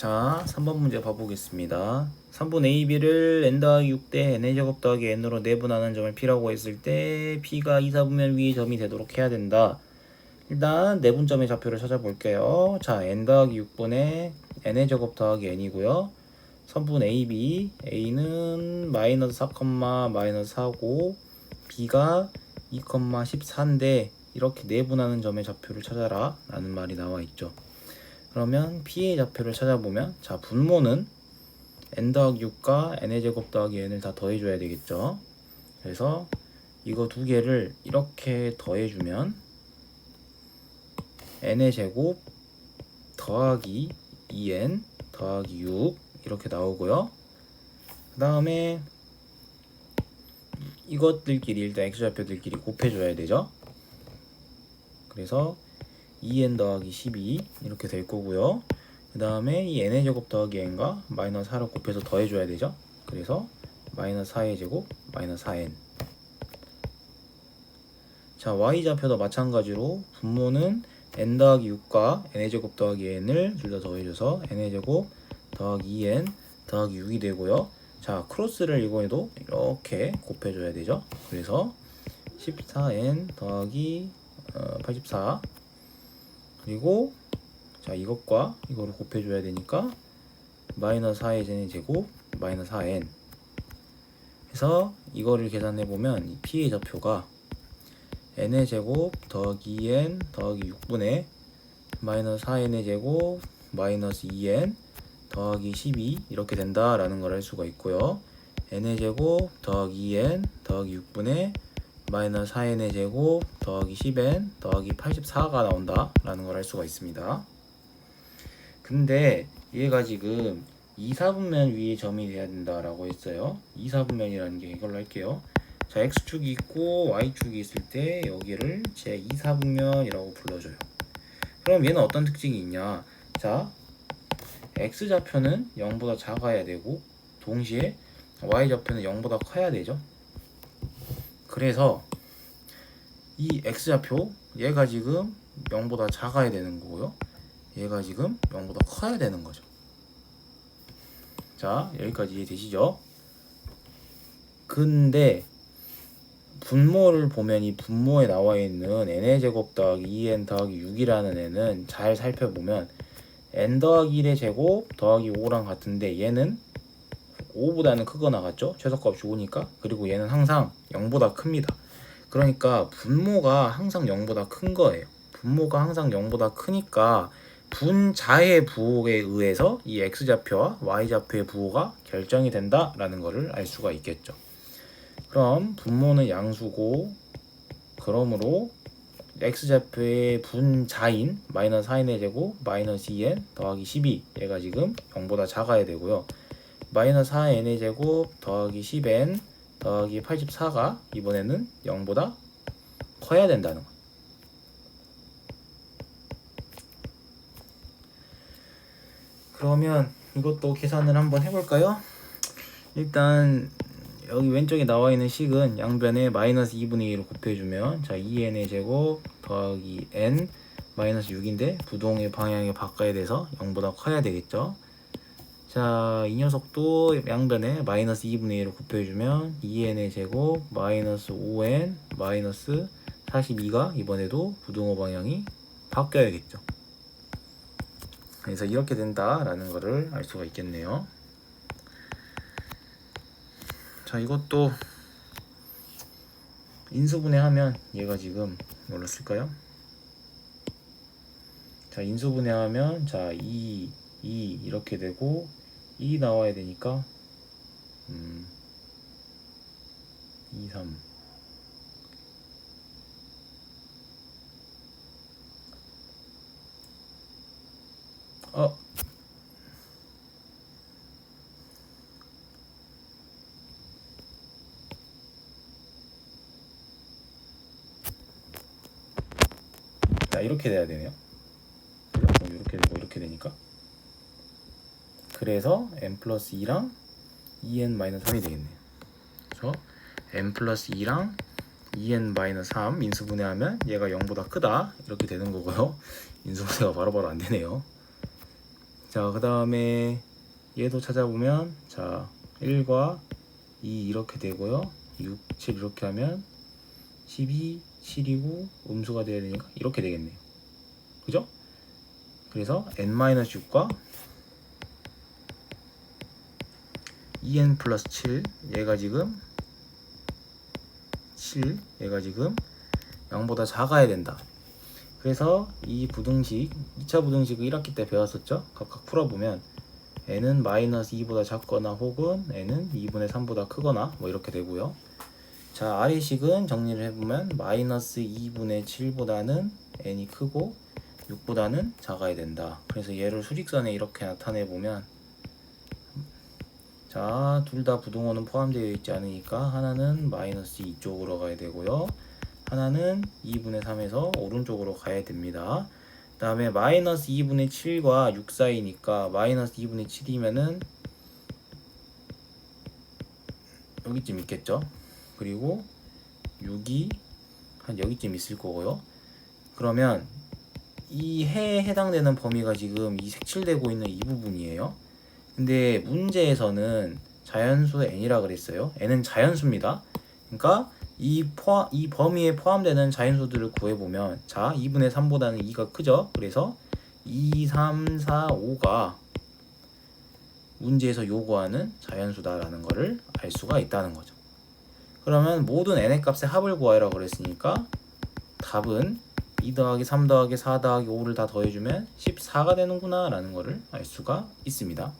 자, 3번 문제 봐보겠습니다. 3분 AB를 n 더하기 6대 n의 제곱 더하기 n으로 내분하는 점을 P라고 했을 때 P가 2, 4분면 위의 점이 되도록 해야 된다. 일단 내분점의 좌표를 찾아볼게요. 자, n 더하기 6분의 n의 제곱 더하기 n이고요. 선분 AB, A는 마이너스 4, 마이너스 4고 B가 2, 14인데 이렇게 내분하는 점의 좌표를 찾아라 라는 말이 나와 있죠. 그러면 P의 좌표를 찾아보면 자 분모는 n 더하기 6과 n의 제곱 더하기 n을 다 더해줘야 되겠죠. 그래서 이거 두 개를 이렇게 더해주면 n의 제곱 더하기 2n 더하기 6 이렇게 나오고요. 그 다음에 이것들끼리 일단 x좌표들끼리 곱해줘야 되죠. 그래서 2n 더하기 12 이렇게 될 거고요. 그 다음에 이 n의 제곱 더하기 n과 마이너스 4를 곱해서 더해줘야 되죠. 그래서 마이너스 4의 제곱 마이너스 4n 자 y좌표도 마찬가지로 분모는 n 더하기 6과 n의 제곱 더하기 n을 둘 다 더해줘서 n의 제곱 더하기 2n 더하기 6이 되고요. 자 크로스를 이번에도 이렇게 곱해줘야 되죠. 그래서 14n 더하기 어, 84 그리고 자 이것과 이거를 곱해줘야 되니까 마이너스 4의 제네 제곱 마이너스 4n 해서 이거를 계산해 보면 이 p의 좌표가 n의 제곱 더하기 2n 더하기 6분의 마이너스 4n의 제곱 마이너스 2n 더하기 12 이렇게 된다라는 걸 알 수가 있고요. n의 제곱 더하기 2n 더하기 6분의 마이너스 4n의 제곱 더하기 10n 더하기 84가 나온다 라는 걸 알 수가 있습니다. 근데 얘가 지금 2, 4분면 위에 점이 돼야 된다 라고 했어요. 2, 4분면이라는 게 이걸로 할게요. 자, x축이 있고 y축이 있을 때 여기를 제 2, 4분면이라고 불러줘요. 그럼 얘는 어떤 특징이 있냐? 자, x좌표는 0보다 작아야 되고 동시에 y좌표는 0보다 커야 되죠. 그래서 이 x좌표 얘가 지금 0보다 작아야 되는 거고요. 얘가 지금 0보다 커야 되는 거죠. 자, 여기까지 이해되시죠? 근데 분모를 보면 이 분모에 나와 있는 n의 제곱 더하기 2n 더하기 6이라는 애는 잘 살펴보면 n 더하기 1의 제곱 더하기 5랑 같은데 얘는 5보다는 크거나 같죠? 최소값이 5니까? 그리고 얘는 항상 0보다 큽니다. 그러니까 분모가 항상 0보다 큰 거예요. 분모가 항상 0보다 크니까 분자의 부호에 의해서 이 x좌표와 y좌표의 부호가 결정이 된다라는 것을 알 수가 있겠죠. 그럼 분모는 양수고 그러므로 x좌표의 분자인 마이너스 4n의 제곱 마이너스 2n 더하기 12 얘가 지금 0보다 작아야 되고요 마이너스 4n의 제곱 더하기 10n 더하기 84가 이번에는 0보다 커야 된다는 거 그러면 이것도 계산을 한번 해볼까요? 일단 여기 왼쪽에 나와 있는 식은 양변에 마이너스 2분의 1을 곱해주면 자 2n의 제곱 더하기 n 마이너스 6인데 부동의 방향을 바꿔야 돼서 0보다 커야 되겠죠 자 이 녀석도 양변에 마이너스 2분의 1을 곱해주면 2n의 제곱 마이너스 5n 마이너스 42가 이번에도 부동호 방향이 바뀌어야겠죠 그래서 이렇게 된다라는 것을 알 수가 있겠네요 자 이것도 인수분해하면 얘가 지금 쓸까요? 자 인수분해하면 자 2, 2 이렇게 되고 2 나와야 되니까 음, 2, 3 어? 자 이렇게 돼야 되네요. 이렇게 되고 이렇게 되니까 그래서 n 플러스 2랑 2n 마이너스 3이 되겠네요. 그래서 n 플러스 2랑 2n 마이너스 3 인수분해하면 얘가 0보다 크다 이렇게 되는 거고요. 인수분해가 바로바로 안 되네요. 자, 그 다음에 얘도 찾아보면 자 1과 2 이렇게 되고요. 6, 7 이렇게 하면 12, 7이고 음수가 돼야 되니까 이렇게 되겠네요. 그죠? 그래서 n-6과 2n 플러스 7 얘가 지금 7 얘가 지금 0보다 작아야 된다. 그래서 이 부등식 2차 부등식을 1학기 때 배웠었죠? 각각 풀어보면 n은 마이너스 2보다 작거나 혹은 n은 2분의 3보다 크거나 뭐 이렇게 되고요. 자 아래식은 정리를 해보면 마이너스 2분의 7보다는 n이 크고 6보다는 작아야 된다. 그래서 얘를 수직선에 이렇게 나타내 보면 자 둘 다 부동호는 포함되어 있지 않으니까 하나는 마이너스 2쪽으로 가야 되고요. 하나는 2분의 3에서 오른쪽으로 가야 됩니다. 그 다음에 마이너스 2분의 7과 6 사이니까 마이너스 2분의 7이면은 여기쯤 있겠죠. 그리고 6이 한 여기쯤 있을 거고요. 그러면 이 해에 해당되는 범위가 지금 이 색칠되고 있는 이 부분이에요. 근데 문제에서는 자연수 n이라 그랬어요. n은 자연수입니다. 그러니까 이 포함 이 범위에 포함되는 자연수들을 구해 보면 자 2분의 3보다는 2가 크죠. 그래서 2, 3, 4, 5가 문제에서 요구하는 자연수다라는 것을 알 수가 있다는 거죠. 그러면 모든 n의 값의 합을 구하라고 그랬으니까 답은 2 더하기 3 더하기 4 더하기 5를 다 더해주면 14가 되는구나 라는 것을 알 수가 있습니다.